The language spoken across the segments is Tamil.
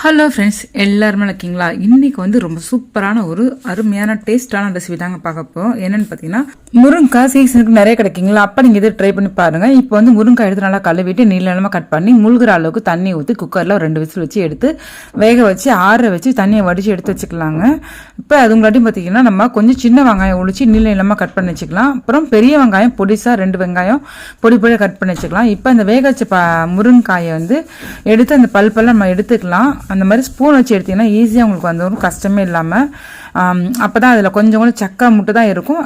ஹலோ ஃப்ரெண்ட்ஸ் எல்லாருமே இருக்கீங்களா? இன்னைக்கு வந்து ரொம்ப சூப்பரான ஒரு அருமையான டேஸ்டான ரெசிபி தாங்க பார்க்க போகிறோம் என்னன்னு பார்த்தீங்கன்னா முருங்காய் சீசனுக்கு நிறைய கிடைக்குங்களா? அப்போ நீங்கள் இதை ட்ரை பண்ணி பாருங்க. இப்போ வந்து முருங்காய் எடுத்து நல்லா கழுவிட்டு நீளமாக கட் பண்ணி முழுகிற அளவுக்கு தண்ணி ஊற்றி குக்கரில் ஒரு ரெண்டு விசில் வச்சு எடுத்து வேக வச்சு ஆற வச்சு தண்ணியை வடித்து எடுத்து வச்சுக்கலாங்க. இப்போ அதுங்களாட்டியும் பார்த்தீங்கன்னா நம்ம கொஞ்சம் சின்ன வெங்காயம் ஒழிச்சு நீள நீளமாக கட் பண்ணி வச்சுக்கலாம். அப்புறம் பெரிய வெங்காயம் பொடிசாக ரெண்டு வெங்காயம் பொடி பொடி கட் பண்ணி வச்சுக்கலாம். இப்போ இந்த வேக வச்ச ப முருங்காயை வந்து எடுத்து அந்த பல்பெல்லாம் நம்ம எடுத்துக்கலாம். அந்த மாதிரி ஸ்பூன் வச்சு எடுத்திங்கன்னா ஈஸியாக உங்களுக்கு வந்து ஒரு கஷ்டமே இல்லாமல் அப்போ தான் அதில் கொஞ்சம் கொஞ்சம் சக்கை முட்டை தான் இருக்கும்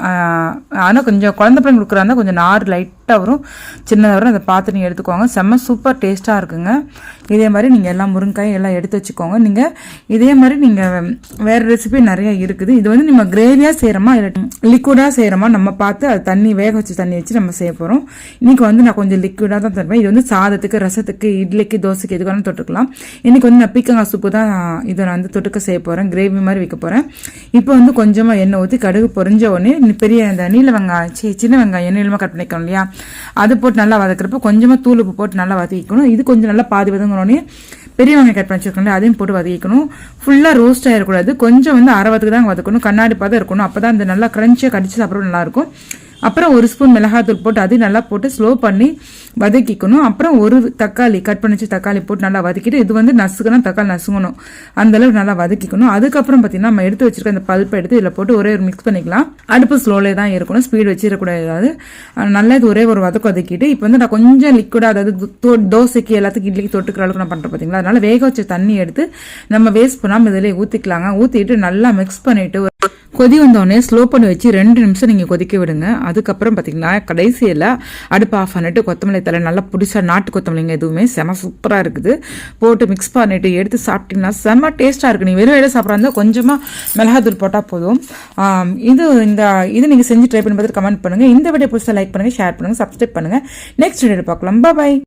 ஆனால் கொஞ்சம் குழந்தை பிள்ளைங்க கொடுக்குறாங்க கொஞ்சம் நார் லைட் லைட்டாக வரும். சின்னதாக வரும். அதை பார்த்து நீங்கள் எடுத்துக்கோங்க. செம்ம சூப்பர் டேஸ்ட்டாக இருக்குங்க. இதே மாதிரி நீங்கள் எல்லாம் முருங்காயும் எல்லாம் எடுத்து வச்சுக்கோங்க. நீங்கள் இதே மாதிரி நீங்கள் வேறு ரெசிபி நிறைய இருக்குது. இது வந்து நம்ம கிரேவியாக செய்கிறோமா இல்லை லிக்விடாக செய்கிறோமா நம்ம பார்த்து அது தண்ணி வேக வச்சு தண்ணி வச்சு நம்ம செய்ய போகிறோம் இன்றைக்கி வந்து நான் கொஞ்சம் லிக்விடாக தான் தருவேன். இது வந்து சாதத்துக்கு ரசத்துக்கு இட்லிக்கு தோசைக்கு எதுக்கான வேணாலும் தொட்டுக்கலாம். இன்றைக்கி வந்து நான் பீக்கங்காய் சூப்பு தான் இதை நான் வந்து தொட்டுக்க செய்ய போகிறேன் கிரேவி மாதிரி வைக்க போகிறேன் இப்போ வந்து கொஞ்சமாக எண்ணெய் ஊற்றி கடுகு பொறிஞ்ச உடனே பெரிய இந்த நீல வெங்காயம் சி சின்ன வெங்காயம் நீளமாக கட் பண்ணிக்கணும் இல்லையா? அது போட்டு நல்லா வதக்கிறப்ப கொஞ்சமாக தூள் உப்பு போட்டு நல்லா வதக்கிக்கணும். இது கொஞ்சம் நல்லா பாதி வதங்கினோடனே பெரிய வெங்காயம் கட் பண்ணி வச்சிருக்கோம் அதையும் போட்டு வதக்கிக்கணும். ஃபுல்லாக ரோஸ்ட் ஆகிடக்கூடாது கொஞ்சம் வந்து அரை வதக்கு தான் வதக்கணும். கண்ணாடி பாதம் இருக்கணும். அப்போ தான் அந்த நல்லா க்ரன்ச்சியாக கடிச்சு சாப்பிட்றது நல்லாயிருக்கும். அப்புறம் ஒரு ஸ்பூன் மிளகாத்தூள் போட்டு அதையும் நல்லா போட்டு ஸ்லோ பண்ணி வதக்கிக்கணும். அப்புறம் ஒரு தக்காளி கட் பண்ணி வச்சு தக்காளி போட்டு நல்லா வதக்கிட்டு இது வந்து நசுக்கணும் தக்காளி நசுங்கணும். அந்தளவு நல்லா வதக்கிக்கணும். அதுக்கப்புறம் பார்த்தீங்கன்னா நம்ம எடுத்து வச்சிருக்க அந்த பல்பை எடுத்து இதில் போட்டு ஒரே ஒரு மிக்ஸ் பண்ணிக்கலாம். அடுப்பு ஸ்லோலே தான் இருக்கணும். ஸ்பீடு வச்சிடக்கூடாது ஏதாவது. நல்லா இது ஒரே ஒரு வதக்கு வதக்கிட்டு இப்போ வந்து நான் கொஞ்சம் லிக்விடாக அதாவது தோசைக்கு எல்லாத்துக்கும் இட்லிக்கு தொட்டுக்கிற அளவுக்கு நான் பண்ணுறேன் பார்த்தீங்களா அதனால வேக வச்ச தண்ணி எடுத்து நம்ம வேஸ்ட் பண்ணாமல் இதிலே ஊற்றிக்கலாங்க ஊற்றிட்டு நல்லா மிக்ஸ் பண்ணிட்டு கொதி வந்தோடனே ஸ்லோ பண்ணி வச்சு ரெண்டு நிமிஷம் நீங்கள் கொதிக்க விடுங்க. அதுக்கப்புறம் பார்த்தீங்கன்னா கடைசியில் அடுப்பு ஆஃப் பண்ணிட்டு கொத்தமல்லி தலை நல்லா புடிசா நாட்டு கொத்தமல்லிங்க எதுவுமே செம சூப்பராக இருக்குது. போட்டு மிக்ஸ் பண்ணிவிட்டு எடுத்து சாப்பிட்டீங்கன்னா செம்ம டேஸ்ட்டாக இருக்குது நீங்கள் வெறும் வேலை சாப்பிட்றா கொஞ்சமாக மிளகாத்தூள் போட்டால் போதும். இது இந்த இது நீங்கள் செஞ்சு ட்ரை பண்ணி பார்த்துட்டு கமெண்ட் பண்ணுங்கள் இந்த வீடியோ புதுசாக லைக் பண்ணுங்கள் ஷேர் பண்ணுங்கள் சப்ஸ்கிரைப் பண்ணுங்கள் நெக்ஸ்ட் வீடியோ பார்க்கலாம். பாய்